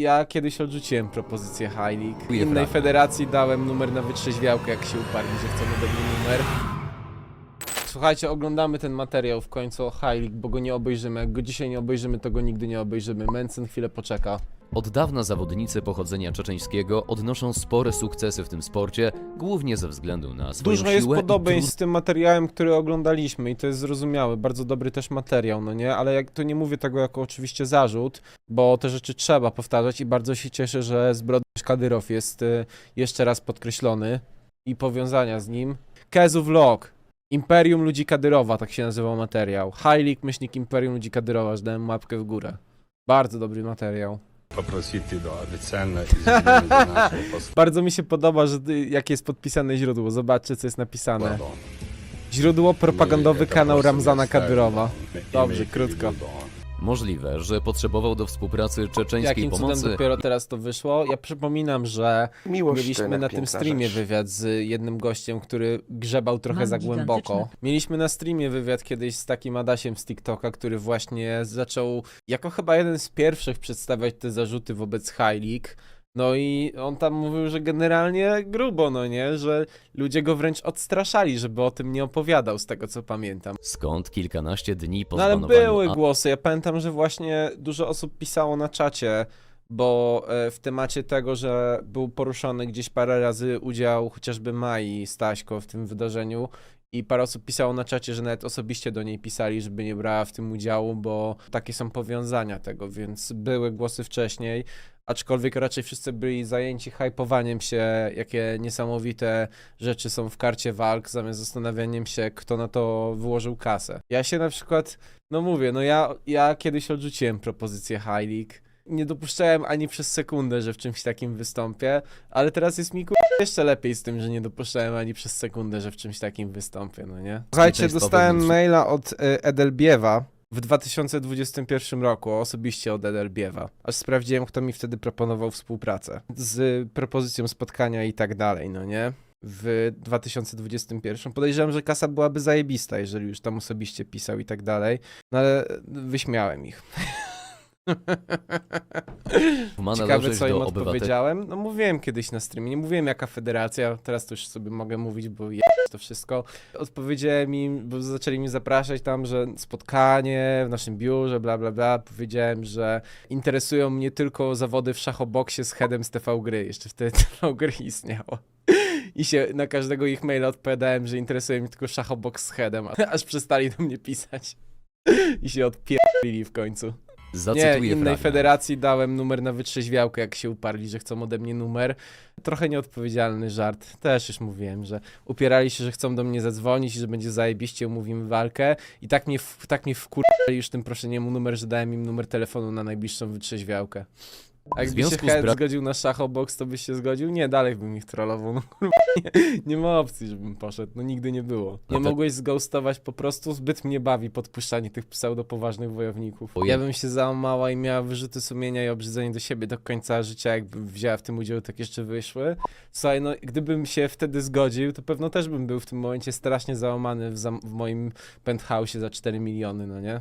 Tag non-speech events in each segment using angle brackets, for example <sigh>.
ja kiedyś odrzuciłem propozycję. Dziękuję, Innej federacji dałem numer na wytrzeźwiałkę, jak się uparli, że chcą ode mnie numer. Słuchajcie, oglądamy ten materiał w końcu o League, bo go nie obejrzymy. Jak go dzisiaj nie obejrzymy, to go nigdy nie obejrzymy. Mencen chwilę poczeka. Od dawna zawodnicy pochodzenia czeczeńskiego odnoszą spore sukcesy w tym sporcie, głównie ze względu na swoją Dużo jest siłę i podobieństw z tym materiałem, który oglądaliśmy i to jest zrozumiałe. Bardzo dobry też materiał, no nie? Ale jak to nie mówię tego jako oczywiście zarzut, bo te rzeczy trzeba powtarzać i bardzo się cieszę, że zbrodniarz Kadyrow jest y, jeszcze raz podkreślony i powiązania z nim. Kezu Vlog. Imperium Ludzi Kadyrowa, tak się nazywał materiał. League, myślnik Imperium Ludzi Kadyrowa, że dałem łapkę w górę. Bardzo dobry materiał poprositi do Avicenne i. Bardzo mi się podoba, że jakie jest podpisane źródło. Zobaczcie, co jest napisane. Źródło propagandowy kanał Ramzana Kadyrowa. Dobrze, krótko. Możliwe, że potrzebował do współpracy czeczeńskiej Jakim pomocy. cudem dopiero teraz to wyszło? Ja przypominam, że Miłość mieliśmy na tym streamie rzecz. wywiad z jednym gościem, który grzebał trochę Mam za głęboko. gigantyczne- Mieliśmy na streamie wywiad kiedyś z takim Adasiem z TikToka, który właśnie zaczął jako chyba jeden z pierwszych przedstawiać te zarzuty wobec Heilig. No i on tam mówił, że generalnie grubo, no nie, że ludzie go wręcz odstraszali, żeby o tym nie opowiadał, z tego co pamiętam. skąd kilkanaście dni po No ale zbanowaniu były A- głosy. Ja pamiętam, że właśnie dużo osób pisało na czacie, bo e, w temacie tego, że był poruszony gdzieś parę razy udział chociażby Mai Staśko w tym wydarzeniu i parę osób pisało na czacie, że nawet osobiście do niej pisali, żeby nie brała w tym udziału, bo takie są powiązania tego, więc były głosy wcześniej. Aczkolwiek raczej wszyscy byli zajęci hypowaniem się, jakie niesamowite rzeczy są w karcie walk, zamiast zastanawianiem się, kto na to wyłożył kasę. Ja się na przykład, no mówię, no ja, ja kiedyś odrzuciłem propozycję High League. Nie dopuszczałem ani przez sekundę, że w czymś takim wystąpię, ale teraz jest mi ku- jeszcze lepiej z tym, że nie dopuszczałem ani przez sekundę, że w czymś takim wystąpię, no nie? Słuchajcie, dostałem wewnętrzne. maila od y, Edelbiewa w 2021 roku, osobiście od Edelbiewa. Aż sprawdziłem, kto mi wtedy proponował współpracę. Z propozycją spotkania i tak dalej, no nie? W 2021. Podejrzewam, że kasa byłaby zajebista, jeżeli już tam osobiście pisał i tak dalej. No ale wyśmiałem ich. <laughs> Ciekawe, co im do odpowiedziałem. No mówiłem kiedyś na streamie, nie mówiłem jaka federacja, teraz to już sobie mogę mówić, bo je to wszystko. Odpowiedziałem im, bo zaczęli mi zapraszać tam, że spotkanie w naszym biurze, bla bla bla. Powiedziałem, że interesują mnie tylko zawody w szachoboksie z headem z TV Gry. Jeszcze wtedy <laughs> TV Gry istniało. I się na każdego ich maila odpowiadałem, że interesuje mnie tylko szachoboks z headem, aż przestali do mnie pisać. I się odpierdzili w końcu. Zacytuję Nie, innej fragment. federacji dałem numer na wytrzeźwiałkę, jak się uparli, że chcą ode mnie numer. Trochę nieodpowiedzialny żart. Też już mówiłem, że upierali się, że chcą do mnie zadzwonić i że będzie zajebiście, umówimy walkę. I tak mnie, tak mnie wkurzyli już tym proszeniem o numer, że dałem im numer telefonu na najbliższą wytrzeźwiałkę. A jakby się związku z Head bra- zgodził na szachobox, to byś się zgodził? Nie, dalej bym ich trollował. No kurwa, nie, nie ma opcji, żebym poszedł. No nigdy nie było. No Nie to- mogłeś zghostować po prostu, zbyt mnie bawi podpuszczanie tych pseudopoważnych wojowników. Ja ja- bym się załamała i miała wyrzuty sumienia i obrzydzenie do siebie do końca życia, jakbym wzięła w tym udział, tak jeszcze wyszły. Słuchaj, no gdybym się wtedy zgodził, to pewno też bym był w tym momencie strasznie załamany w, zam- w moim penthouse'ie za 4 miliony, no nie?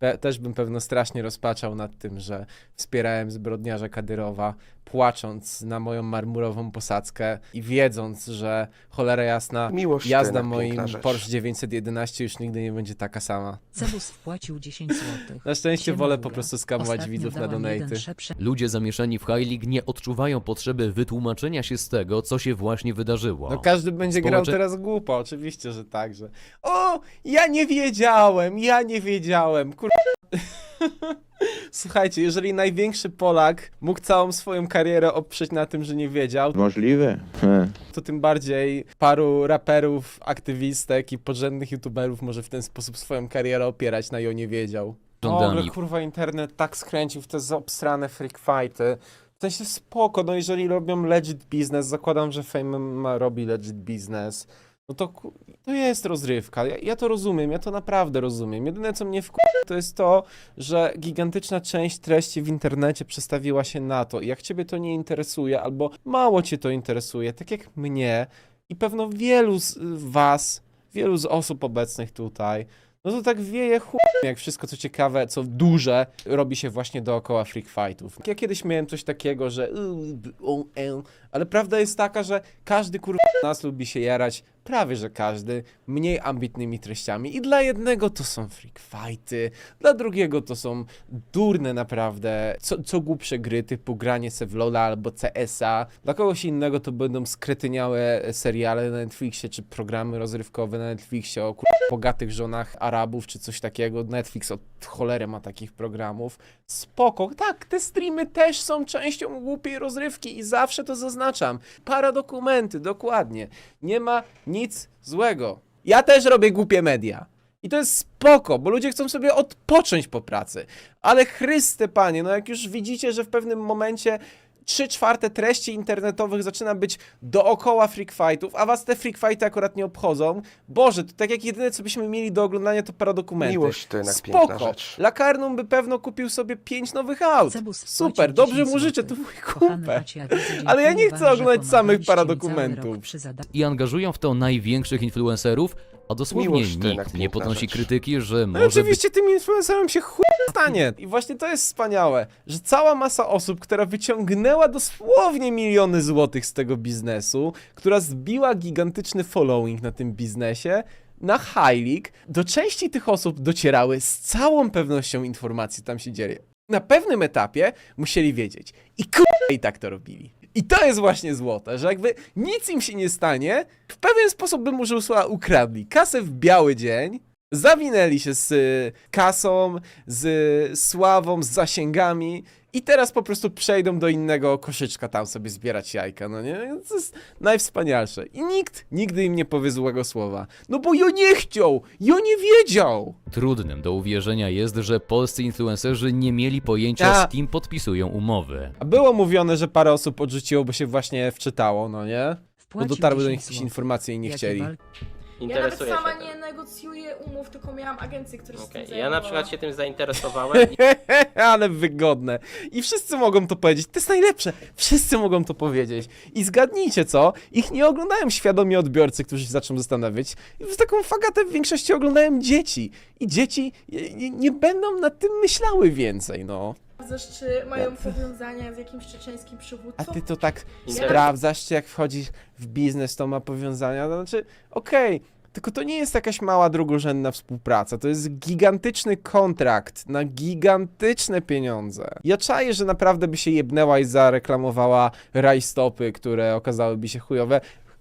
Pe- też bym pewno strasznie rozpaczał nad tym, że wspierałem zbrodniarza Kadyrowa, płacząc na moją marmurową posadzkę i wiedząc, że cholera jasna, Miłość jazda moim piękna rzecz. Porsche 911 już nigdy nie będzie taka sama. Cebus wpłacił 10 zł. Na szczęście wolę po prostu skamować widzów na donaty. Ludzie zamieszani w High League nie odczuwają potrzeby wytłumaczenia się z tego, co się właśnie wydarzyło. No każdy będzie grał Społecze- teraz głupo, oczywiście, że tak, że o, ja nie wiedziałem, ja nie wiedziałem, kur... <laughs> Słuchajcie, jeżeli największy Polak mógł całą swoją karierę oprzeć na tym, że nie wiedział, Możliwe. He. to tym bardziej paru raperów, aktywistek i podrzędnych youtuberów może w ten sposób swoją karierę opierać na jo nie wiedział. O, ale kurwa internet tak skręcił w te zaobsrane freak fighty. W sensie spoko, no jeżeli robią legit biznes, zakładam, że Fame ma, robi legit biznes, no to, to jest rozrywka. Ja, ja to rozumiem, ja to naprawdę rozumiem. Jedyne co mnie wkurza to jest to, że gigantyczna część treści w internecie przestawiła się na to. Jak ciebie to nie interesuje, albo mało cię to interesuje, tak jak mnie i pewno wielu z was, wielu z osób obecnych tutaj, no to tak wieje chuj, jak wszystko co ciekawe, co duże, robi się właśnie dookoła freak fightów. Ja kiedyś miałem coś takiego, że "Uuu, o, e", ale prawda jest taka, że każdy kurwa nas lubi się jarać, prawie że każdy, mniej ambitnymi treściami i dla jednego to są freak fighty, dla drugiego to są durne naprawdę, co, co głupsze gry typu granie se w LoL'a albo CS-a, dla kogoś innego to będą skretyniałe seriale na Netflixie czy programy rozrywkowe na Netflixie o bogatych żonach Arabów czy coś takiego. Netflix od cholery ma takich programów. Spoko, tak, te streamy też są częścią głupiej rozrywki i zawsze to zaznaczam. Paradokumenty, dokładnie. Nie ma nic złego. Ja też robię głupie media. I to jest spoko, bo ludzie chcą sobie odpocząć po pracy. Ale Chryste panie, no jak już widzicie, że w pewnym momencie 3 czwarte treści internetowych zaczyna być dookoła freak fightów, a was te freak fighty akurat nie obchodzą. Boże, to tak jak jedyne co byśmy mieli do oglądania to paradokumenty. Miłość to jednak piękna Spoko. rzecz. Lakarnum by pewno kupił sobie 5 nowych aut. Super, dobrze 10 mu życzę, to mój kumpel. Ale ja nie chcę oglądać samych paradokumentów. I angażują w to największych influencerów, a dosłownie Miłość nikt nie piękna podnosi rzecz. krytyki, że No i może być oczywiście tym influencerom się chuj stanie. I właśnie to jest wspaniałe, że cała masa osób, która wyciągnęła dosłownie miliony złotych z tego biznesu, która zbiła gigantyczny following na tym biznesie, na High League, do części tych osób docierały z całą pewnością informacji, co tam się dzieje. Na pewnym etapie musieli wiedzieć. I kurwa i tak to robili. I to jest właśnie złote, że jakby nic im się nie stanie, w pewien sposób bym użył słowa ukradli. Kasę w biały dzień, zawinęli się z kasą, z sławą, z zasięgami i teraz po prostu przejdą do innego koszyczka tam sobie zbierać jajka, no nie? To jest najwspanialsze. I nikt nigdy im nie powie złego słowa. No bo ja nie chciał, ja nie wiedział. trudnym do uwierzenia jest, że polscy influencerzy nie mieli pojęcia A. z kim podpisują umowy. A było mówione, że parę osób odrzuciło, bo się właśnie wczytało, no nie? Bo dotarły do 10 nich jakieś informacje i nie chcieli. Wal- Ja nawet sama się nie tym. negocjuję umów, tylko miałam agencję, która się Okej, tym Ja na zajmowała. przykład się tym zainteresowałem i <laughs> Ale wygodne. I wszyscy mogą to powiedzieć. To jest najlepsze. Wszyscy mogą to powiedzieć. I zgadnijcie co? Ich nie oglądają świadomi odbiorcy, którzy się zaczną zastanawiać. I taką fagatę w większości oglądają dzieci. I dzieci nie, nie, nie będą nad tym myślały więcej, no. Sprawdzasz, czy mają powiązania z jakimś czeczeńskim A przywódcą? ty to tak Interes- sprawdzasz, czy jak wchodzisz w biznes, to ma powiązania. To znaczy, okej, tylko to nie jest jakaś mała drugorzędna współpraca. To jest gigantyczny kontrakt na gigantyczne pieniądze. Ja czaję, że naprawdę by się jebnęła i zareklamowała rajstopy, które okazałyby się chujowe.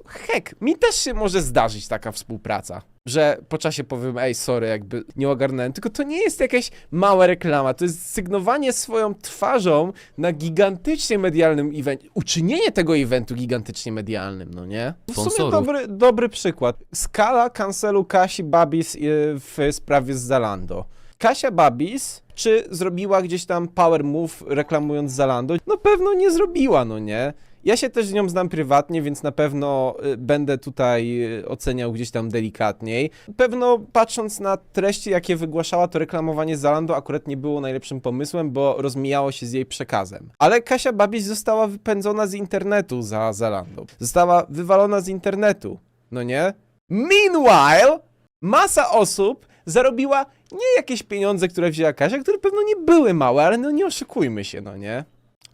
Hek, mi też się może zdarzyć taka współpraca. Że po czasie powiem, ej, sorry, jakby nie ogarnąłem. Tylko to nie jest jakaś mała reklama, to jest sygnowanie swoją twarzą na gigantycznie medialnym evencie. Uczynienie tego eventu gigantycznie medialnym, no nie? W sumie Sponsorów. dobry, dobry przykład. Skala cancelu Kasi Babis y, w sprawie z Zalando. Kasia Babis, czy zrobiła gdzieś tam power move reklamując Zalando? No pewno nie zrobiła, no nie? Ja się też z nią znam prywatnie, więc na pewno y, będę tutaj y, oceniał gdzieś tam delikatniej. Pewno patrząc na treści, jakie wygłaszała, to reklamowanie Zalando akurat nie było najlepszym pomysłem, bo rozmijało się z jej przekazem. Ale Kasia Babis została wypędzona z internetu za Zalando. Została wywalona z internetu, no nie? Meanwhile, masa osób zarobiła nie jakieś pieniądze, które wzięła Kasia, które pewno nie były małe, ale no nie oszukujmy się, no nie?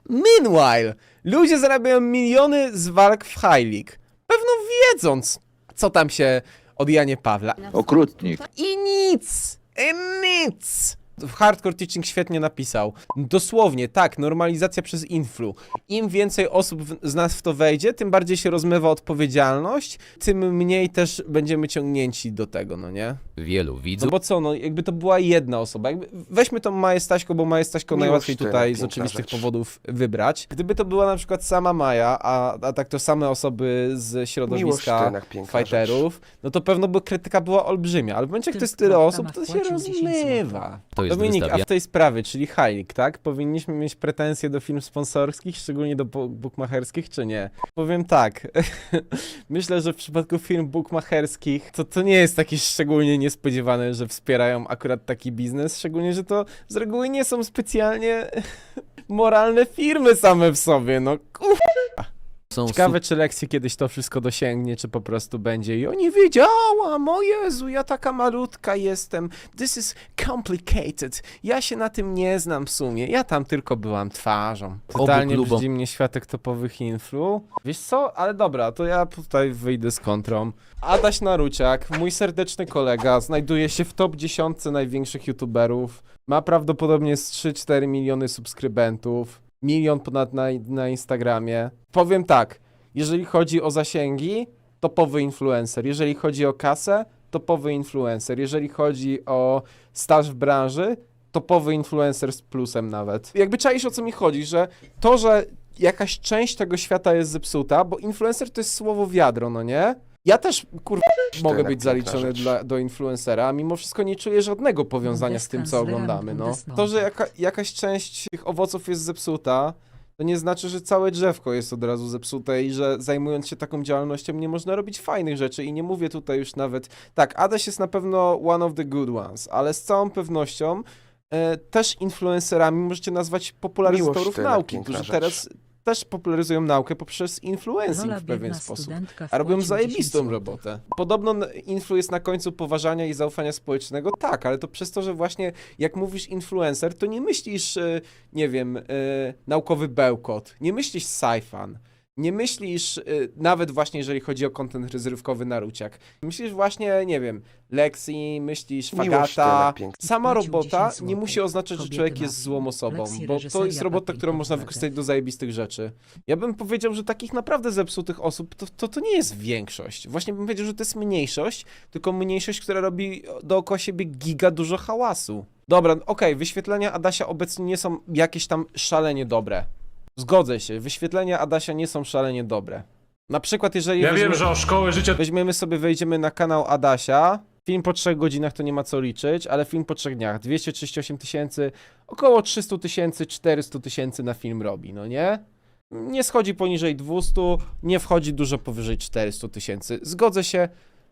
Meanwhile, ludzie zarabiają miliony z walk w High League, pewno wiedząc, co tam się od Janie Pawla. Okrutnik. I nic! I nic! Hardcore Teaching świetnie napisał. Dosłownie, tak, normalizacja przez influ. Im więcej osób w, z nas w to wejdzie, tym bardziej się rozmywa odpowiedzialność, tym mniej też będziemy ciągnięci do tego, no nie? Wielu No widzów bo co, no jakby to była jedna osoba. Jakby, weźmy tą Maję Staśko, bo Maję Staśko Miłość najłatwiej tutaj z piękna oczywistych rzecz. powodów wybrać. Gdyby to była na przykład sama Maja, a, a tak to same osoby z Miłość środowiska piękna fighterów, no to pewno by krytyka była olbrzymia. Ale w momencie, jak to jest tyle osób, to się wpłacił 10 rozmywa. To jest Dominik, a w tej sprawie, czyli Heilig, tak? Powinniśmy mieć pretensje do firm sponsorskich, szczególnie do bu- bookmacherskich, czy nie? Powiem tak. <laughs> Myślę, że w przypadku firm bookmacherskich to, to nie jest takie szczególnie niespodziewane, że wspierają akurat taki biznes, szczególnie, że to z reguły nie są specjalnie <laughs> moralne firmy same w sobie, no kurwa. Są Ciekawe, czy Lexi kiedyś to wszystko dosięgnie, czy po prostu będzie i o nie wiedziałam, o Jezu, ja taka malutka jestem, this is complicated, ja się na tym nie znam w sumie, ja tam tylko byłam twarzą. Totalnie brzydzi mnie światek topowych influ. Wiesz co, ale dobra, to ja tutaj wyjdę z kontrą. Adaś Naruciak, mój serdeczny kolega, znajduje się w top 10 największych youtuberów, ma prawdopodobnie z 3-4 miliony subskrybentów, milion ponad na, na Instagramie. Powiem tak, jeżeli chodzi o zasięgi, topowy influencer. Jeżeli chodzi o kasę, topowy influencer. Jeżeli chodzi o staż w branży, topowy influencer z plusem nawet. Jakby czaisz o co mi chodzi, że to, że jakaś część tego świata jest zepsuta, bo influencer to jest słowo wiadro, no nie? Ja też, kurwa, mogę być zaliczony dla, do influencera, a mimo wszystko nie czuję żadnego powiązania z tym, co oglądamy, no. To, że jaka, jakaś część tych owoców jest zepsuta, to nie znaczy, że całe drzewko jest od razu zepsute i że zajmując się taką działalnością nie można robić fajnych rzeczy i nie mówię tutaj już nawet... Tak, Adaś jest na pewno one of the good ones, ale z całą pewnością e, też influencerami możecie nazwać popularyzatorów nauki, którzy teraz też popularyzują naukę poprzez influencing Rola w pewien sposób. A robią wpłacił 10 zajebistą robotę. Podobno influ jest na końcu poważania i zaufania społecznego, tak, ale to przez to, że właśnie jak mówisz influencer, to nie myślisz, e, nie wiem, e, naukowy bełkot, nie myślisz sci-fan, nie myślisz, e, nawet właśnie jeżeli chodzi o kontent rozrywkowy Naruciak, myślisz właśnie, nie wiem, Lexi, myślisz Miłość Fagata, tyle, piękna. sama robota 10 nie musi oznaczać, że Kobiety człowiek jest złą osobą, Lexi, bo to reżyseria jest robota, którą można Konrady. wykorzystać do zajebistych rzeczy. Ja bym powiedział, że takich naprawdę zepsutych osób to, to, to nie jest większość. Właśnie bym powiedział, że to jest mniejszość, tylko mniejszość, która robi dookoła siebie giga dużo hałasu. Dobra, okej, wyświetlenia Adasia obecnie nie są jakieś tam szalenie dobre. Zgodzę się, wyświetlenia Adasia nie są szalenie dobre. Na przykład, jeżeli Ja wiem, weźmie- że o szkołę życia weźmiemy sobie, wejdziemy na kanał Adasia, film po trzech godzinach to nie ma co liczyć, ale film po trzech dniach, 238 tysięcy, około 300 tysięcy, 400 tysięcy na film robi, no nie? Nie schodzi poniżej 200, nie wchodzi dużo powyżej 400 tysięcy. Zgodzę się,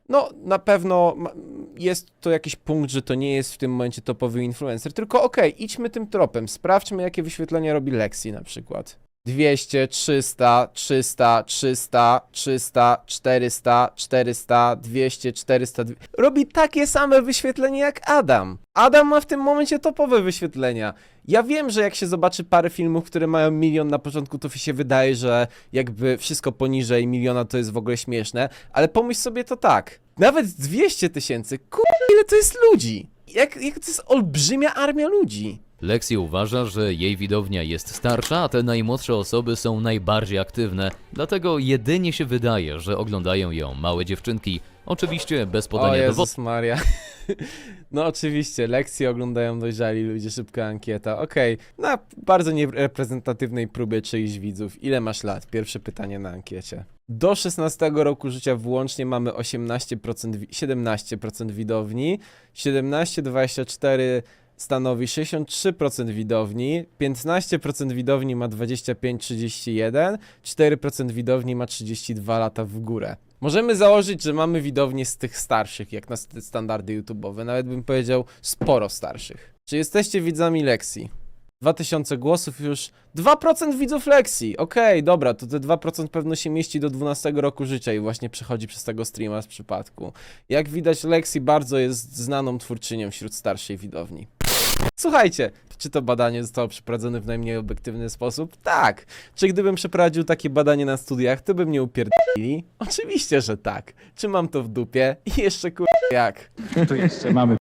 no na pewno jest to jakiś punkt, że to nie jest w tym momencie topowy influencer, tylko okej, idźmy tym tropem, sprawdźmy jakie wyświetlenia robi Lexi na przykład. 200, 300, 300, 300, 300, 400, 400, 200, 400. dwie- Robi takie same wyświetlenia jak Adam. Adam ma w tym momencie topowe wyświetlenia. Ja wiem, że jak się zobaczy parę filmów, które mają milion na początku, to się wydaje, że jakby wszystko poniżej miliona to jest w ogóle śmieszne, ale pomyśl sobie to tak. Nawet 200 tysięcy, kur... ile to jest ludzi? Jak, jak to jest olbrzymia armia ludzi? Lexi uważa, że jej widownia jest starsza, a te najmłodsze osoby są najbardziej aktywne, dlatego jedynie się wydaje, że oglądają ją małe dziewczynki, oczywiście bez O podania dowodów. Jezus Maria. <laughs> No oczywiście, lekcje oglądają dojrzali ludzie, szybka ankieta. Okej, na bardzo niereprezentatywnej próbie czyichś widzów. Ile masz lat? Pierwsze pytanie na ankiecie. Do 16 roku życia włącznie mamy 18%, wi- 17% widowni, 17-24 stanowi 63% widowni, 15% widowni ma 25-31, 4% widowni ma 32 lata w górę. Możemy założyć, że mamy widownię z tych starszych, jak na st- standardy YouTube'owe, nawet bym powiedział sporo starszych. Czy jesteście widzami Lexi? 2000 głosów już. 2% widzów Lexi. Okej, dobra, to te 2% pewno się mieści do 12 roku życia i właśnie przechodzi przez tego streama z przypadku. Jak widać, Lexi bardzo jest znaną twórczynią wśród starszej widowni. Słuchajcie, czy to badanie zostało przeprowadzone w najmniej obiektywny sposób? Tak. Czy gdybym przeprowadził takie badanie na studiach, to by mnie upierdolili? Oczywiście, że tak. Czy mam to w dupie? I jeszcze kur... jak? Tu jeszcze mamy